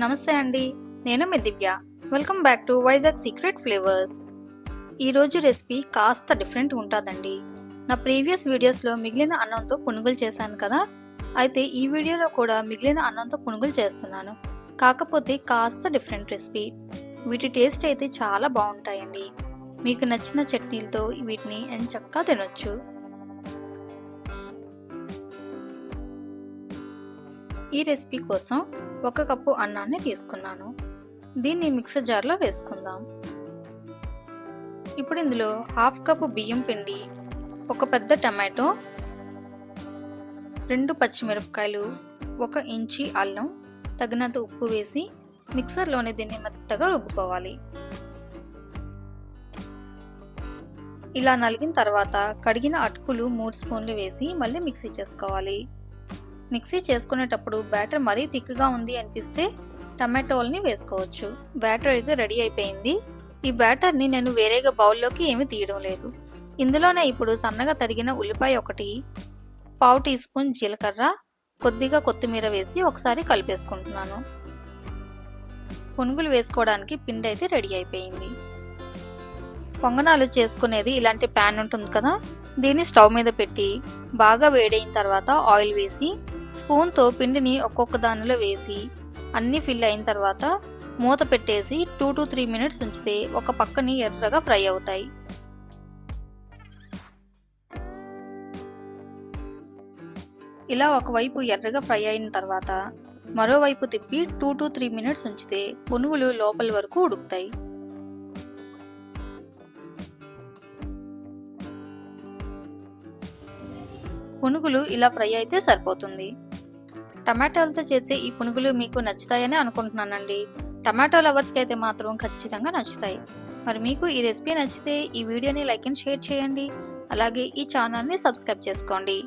నమస్తే అండి నేను మీ Divya. Welcome back to Vizag secret flavours ఈరోజు రెసిపీ కాస్త డిఫరెంట్ ఉంటుందండి. నా ప్రీవియస్ వీడియోస్లో మిగిలిన అన్నంతో పునుగులు చేశాను కదా? అయితే ఈ వీడియోలో కూడా మిగిలిన అన్నంతో పునుగులు చేస్తున్నాను. కాకపోతే కాస్త డిఫరెంట్ రెసిపీ వీటి టేస్ట్ అయితే చాలా బాగుంటాయండి. మీకు నచ్చిన చట్నీలతో వీటిని ఎంచక్కా తినొచ్చు. ఈ రెసిపీ కోసం ఒక కప్పు అన్నాన్ని తీసుకున్నాను. దీన్ని మిక్సర్ జార్లో వేసుకుందాం. ఇప్పుడు ఇందులో హాఫ్ కప్పు బియ్యం పిండి ఒక పెద్ద టమాటో రెండు పచ్చిమిరపకాయలు ఒక ఇంచి అల్లం తగినంత ఉప్పు వేసి మిక్సర్లోనే దీన్ని మెత్తగా రుబ్బుకోవాలి. ఇలా నలిగిన తర్వాత కడిగిన అటుకులు మూడు స్పూన్లు వేసి మళ్ళీ మిక్సీ చేసుకోవాలి. మిక్సీ చేసుకునేటప్పుడు బ్యాటర్ మరీ థిక్గా ఉంది అనిపిస్తే టమాటోల్ని వేసుకోవచ్చు. బ్యాటర్ అయితే రెడీ అయిపోయింది. ఈ బ్యాటర్ని నేను వేరేగా బౌల్లోకి ఏమీ తీయడం లేదు. ఇందులోనే ఇప్పుడు సన్నగా తరిగిన ఉల్లిపాయ ఒకటి పావు టీ స్పూన్ జీలకర్ర కొద్దిగా కొత్తిమీర వేసి ఒకసారి కలిపేసుకుంటున్నాను. పునుగులు వేసుకోవడానికి పిండి అయితే రెడీ అయిపోయింది. పొంగనాలు చేసుకునేది ఇలాంటి ప్యాన్ ఉంటుంది కదా దీన్ని స్టవ్ మీద పెట్టి బాగా వేడైన తర్వాత ఆయిల్ వేసి స్పూన్తో పిండిని ఒక్కొక్క దానిలో వేసి అన్నీ ఫిల్ అయిన తర్వాత మూత పెట్టేసి టూ టు త్రీ మినిట్స్ ఉంచితే ఒక పక్కని ఎర్రగా ఫ్రై అవుతాయి. ఇలా ఒకవైపు ఎర్రగా ఫ్రై అయిన తర్వాత మరోవైపు తిప్పి టూ టు త్రీ మినిట్స్ ఉంచితే పునుగులు లోపల వరకు ఉడుకుతాయి. పునుగులు ఇలా ఫ్రై అయితే సరిపోతుంది. టమాటాలతో చేసే ఈ పునుగులు మీకు నచ్చుతాయని అనుకుంటున్నానండి. టమాటో లవర్స్కి అయితే మాత్రం ఖచ్చితంగా నచ్చుతాయి. మరి మీకు ఈ రెసిపీ నచ్చితే ఈ వీడియోని లైక్ అండ్ షేర్ చేయండి. అలాగే ఈ ఛానల్ని సబ్స్క్రైబ్ చేసుకోండి.